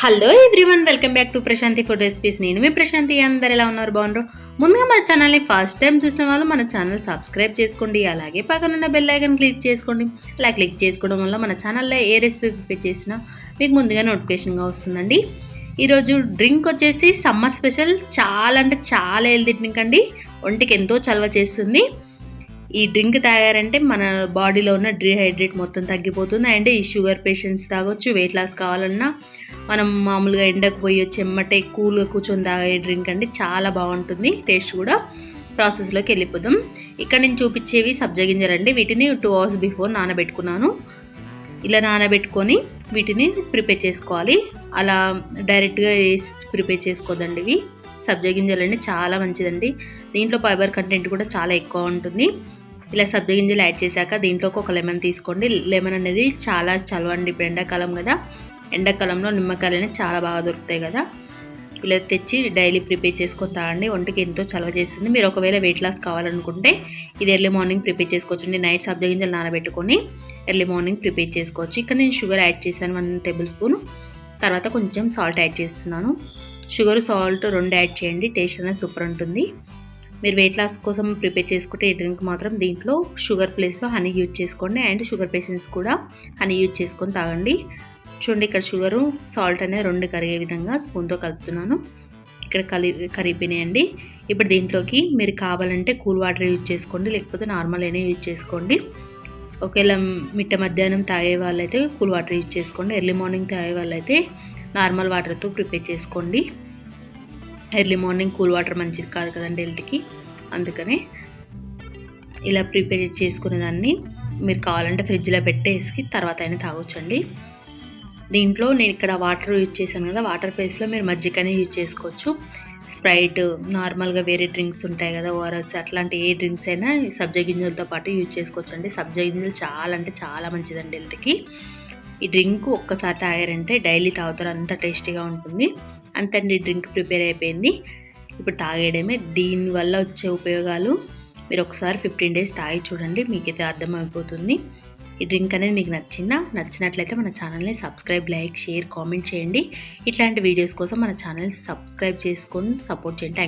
Hello everyone welcome back to Prashanti food recipes నేను మీ ప్రశాంతి అందరు ఎలా ఉన్నారు? బాగున్నారు? ముందుగా మన ఛానల్ని ఫస్ట్ టైం చూసిన వాళ్ళు మన ఛానల్ సబ్స్క్రైబ్ చేసుకోండి. అలాగే పక్కన ఉన్న బెల్ ఐకన్ క్లిక్ చేసుకోండి. అలా క్లిక్ చేసుకోవడం వల్ల మన ఛానల్లో ఏ రెసిపీ ప్రిపేర్ చేసినా మీకు ముందుగా నోటిఫికేషన్గా వస్తుందండి. ఈరోజు డ్రింక్ వచ్చేసి సమ్మర్ స్పెషల్ చాలా అంటే చాలా హెల్తీ డ్రింక్ అండి. ఒంటికి ఎంతో చలవ చేస్తుంది. ఈ డ్రింక్ తాగారంటే మన బాడీలో ఉన్న డిహైడ్రేట్ మొత్తం తగ్గిపోతుంది. అండ్ ఈ షుగర్ పేషెంట్స్ తాగొచ్చు వెయిట్ లాస్ కావాలన్నా. మనం మామూలుగా ఎండకు పోయి వచ్చి ఎమ్మటే కూల్గా కూర్చొని తాగే డ్రింక్ అండి. చాలా బాగుంటుంది. టేస్ట్ కూడా ప్రాసెస్లోకి వెళ్ళిపోదాం. ఇక్కడ నేను చూపించేవి సబ్జా గింజలండి వీటిని టూ అవర్స్ బిఫోర్ నానబెట్టుకున్నాను. ఇలా నానబెట్టుకొని వీటిని ప్రిపేర్ చేసుకోవాలి. అలా డైరెక్ట్గా వేసి ప్రిపేర్ చేసుకోదండి ఇవి. సబ్జా గింజలండి చాలా మంచిదండి. దీంట్లో ఫైబర్ కంటెంట్ కూడా చాలా ఎక్కువ ఉంటుంది. ఇలా సబ్జ గింజలు యాడ్ చేశాక దీంట్లోకి ఒక లెమన్ తీసుకోండి. లెమన్ అనేది చాలా చలవండి ఇప్పుడు ఎండాకాలం కదా. ఎండాకాలంలో నిమ్మకాయలు అనేవి చాలా బాగా దొరుకుతాయి కదా. ఇలా తెచ్చి డైలీ ప్రిపేర్ చేసుకొని తాగండి. ఒంటికి ఎంతో చలవ చేస్తుంది. మీరు ఒకవేళ వెయిట్ లాస్ కావాలనుకుంటే ఇది ఎర్లీ మార్నింగ్ ప్రిపేర్ చేసుకోవచ్చండి నైట్ సబ్జ గింజలు నానబెట్టుకొని ఎర్లీ మార్నింగ్ ప్రిపేర్ చేసుకోవచ్చు. ఇక్కడ నేను షుగర్ యాడ్ చేశాను వన్ టేబుల్ స్పూన్. తర్వాత కొంచెం సాల్ట్ యాడ్ చేస్తున్నాను. షుగర్ సాల్ట్ రెండు యాడ్ చేయండి. టేస్ట్ అనేది సూపర్ ఉంటుంది. మీరు వెయిట్ లాస్ కోసం ప్రిపేర్ చేసుకుంటే ఈ డ్రింక్ మాత్రం దీంట్లో షుగర్ ప్లేస్లో హనీ యూజ్ చేసుకోండి అండ్ షుగర్ పేషెంట్స్ కూడా హనీ యూజ్ చేసుకొని తాగండి. చూడండి ఇక్కడ షుగరు సాల్ట్ అనేది రెండు కరిగే విధంగా స్పూన్తో కలుపుతున్నాను. ఇక్కడ కలి కరిగిపోయినాయండి. ఇప్పుడు దీంట్లోకి మీరు కావాలంటే కూల్ వాటర్ యూజ్ చేసుకోండి లేకపోతే నార్మల్ అయినా యూజ్ చేసుకోండి. ఒకవేళ మిట్ట మధ్యాహ్నం తాగే వాళ్ళైతే కూల్ వాటర్ యూజ్ చేసుకోండి ఎర్లీ మార్నింగ్ తాగే వాళ్ళైతే నార్మల్ వాటర్తో ప్రిపేర్ చేసుకోండి. ఎర్లీ మార్నింగ్ కూల్ వాటర్ మంచిది కాదు కదండి హెల్త్కి. అందుకనే ఇలా ప్రిపేర్ చేసుకునే దాన్ని మీరు కావాలంటే ఫ్రిడ్జ్లో పెట్టేసి తర్వాత అయినా తాగొచ్చండి. దీంట్లో నేను ఇక్కడ వాటర్ యూజ్ చేశాను కదా వాటర్ ప్లేస్లో మీరు మజ్జిగనే యూజ్ చేసుకోవచ్చు. స్ప్రైట్ నార్మల్గా వేరే డ్రింక్స్ ఉంటాయి కదా ఓఆర్ఎస్ అట్లాంటి ఏ డ్రింక్స్ అయినా సబ్జా గింజలతో పాటు యూజ్ చేసుకోవచ్చండి. సబ్జ సబ్జా గింజలు చాలా అంటే చాలా మంచిదండి హెల్త్కి. ఈ డ్రింక్ ఒక్కసారి తాగారంటే డైలీ తాగుతారు అంత టేస్టీగా ఉంటుంది. అంతండి డ్రింక్ ప్రిపేర్ అయిపోయింది. ఇప్పుడు తాగేయడమే. దీనివల్ల వచ్చే ఉపయోగాలు మీరు ఒకసారి ఫిఫ్టీన్ డేస్ తాగి చూడండి మీకైతే అర్థమైపోతుంది. ఈ డ్రింక్ అనేది మీకు నచ్చిందా? నచ్చినట్లయితే మన ఛానల్ని సబ్స్క్రైబ్ లైక్ షేర్ కామెంట్ చేయండి. ఇట్లాంటి వీడియోస్ కోసం మన ఛానల్ని సబ్స్క్రైబ్ చేసుకొని సపోర్ట్ చేయండి.